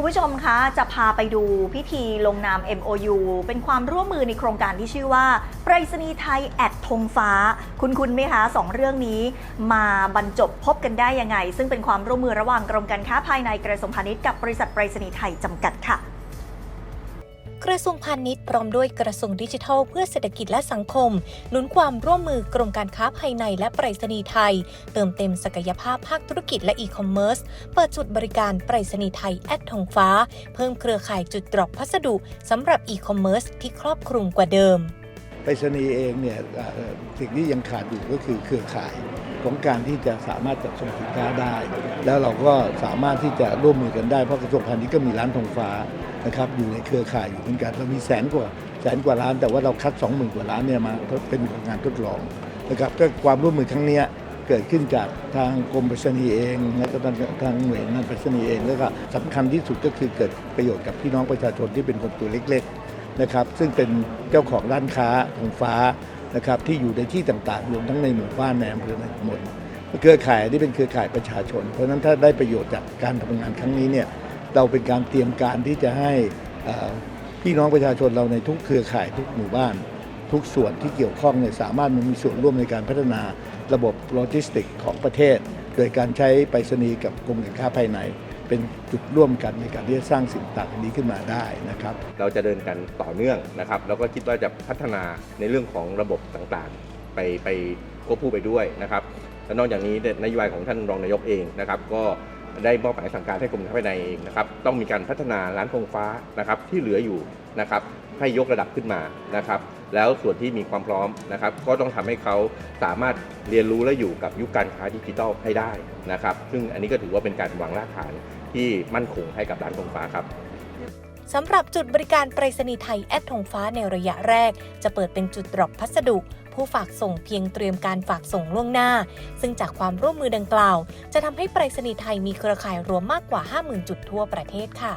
คุณผู้ชมคะจะพาไปดูพิธีลงนาม MOU เป็นความร่วมมือในโครงการที่ชื่อว่าไปรษณีย์ไทยแอดธงฟ้า คุณคุณไหมคะสองเรื่องนี้มาบรรจบพบกันได้ยังไง ซึ่งเป็นความร่วมมือระหว่างกรมการค้าภายในกระทรวงพาณิชย์กับบริษัทไปรษณีย์ไทยจำกัดค่ะ กระทรวงพาณิชย์พร้อมด้วยกระทรวงดิจิทัล เพื่อเศรษฐกิจและสังคมหนุนความร่วมมือกรมการค้าภายในและไปรษณีย์ไทย เติมเต็มศักยภาพภาคธุรกิจและอีคอมเมิร์ซเปิดจุดบริการไปรษณีย์ไทยแอดทองฟ้า เพิ่มเครือข่ายจุดดรอปพัสดุสำหรับอีคอมเมิร์ซที่ครอบคลุมกว่าเดิมไปรษณีย์เองเนี่ยสิ่งที่ยังขาดอยู่ก็คือเครือข่าย ของการที่จะสามารถจัดส่งสินค้าได้ แล้วเราก็สามารถที่จะร่วมมือกันได้เพราะกระทรวงพาณิชย์ก็มีร้านธงฟ้านะครับอยู่ในเครือข่ายอยู่เหมือนกันเรามีแสนกว่าแสนกว่าร้าน แต่ว่าเราคัด 20,000 กว่าร้านเนี่ยมาเป็นงานทดลองนะครับก็ความร่วมมือครั้งนี้เกิดขึ้นจากทางกรมไปรษณีย์เองและก็ทางทางหน่วยงานไปรษณีย์เองแล้วก็สำคัญที่สุดก็คือเกิดประโยชน์กับพี่น้องประชาชนที่เป็นคนตัวเล็กๆนะครับซึ่งเป็นเจ้าของร้านค้าธงฟ้า นะครับที่อยู่ในที่ต่างๆรวมทั้งในหมู่บ้านในอำเภอในหมดเครือข่ายที่เป็นเครือข่ายประชาชน เพราะฉะนั้นถ้าได้ประโยชน์จากการทำงานครั้งนี้เนี่ยเราเป็นการเตรียมการที่จะให้พี่น้องประชาชนเราในทุกเครือข่ายทุกหมู่บ้าน ทุกส่วนที่เกี่ยวข้องเนี่ยสามารถมีส่วนร่วมในการพัฒนาระบบโลจิสติกของประเทศ โดยการใช้ไปรษณีย์กับกรมการค้าภายใน เป็นจุดร่วมกันในการที่จะสร้างสิ่งต่างนี้ขึ้นมาได้นะครับ เราจะเดินกันต่อเนื่องนะครับแล้วก็คิดว่าจะพัฒนาในเรื่องของระบบต่างๆ ไปไปควบคู่ไปด้วยนะครับและนอกจากนี้นโยบายของท่านรองนายกเองนะครับก็ได้มอบหมายสั่งการให้กรมการภายในเองนะครับต้องมีการพัฒนาร้านธงฟ้านะครับที่เหลืออยู่นะครับให้ยกระดับขึ้นมานะครับแล้วส่วนที่มีความพร้อมนะครับ ก็ต้องทำให้เขาสามารถเรียนรู้และอยู่กับยุคการค้าดิจิทัลให้ได้นะครับ ซึ่งอันนี้ก็ถือว่าเป็นการวางรากฐาน ที่มั่นคงให้กับร้านธงฟ้าครับสำหรับจุดบริการไปรษณีย์ไทยแอดธงฟ้าในระยะแรก จะเปิดเป็นจุดดรอปพัสดุ ผู้ฝากส่งเพียงเตรียมการฝากส่งล่วงหน้า ซึ่งจากความร่วมมือดังกล่าว จะทำให้ไปรษณีย์ไทยมีเครือข่ายรวมมากกว่า 50,000 จุดทั่วประเทศค่ะ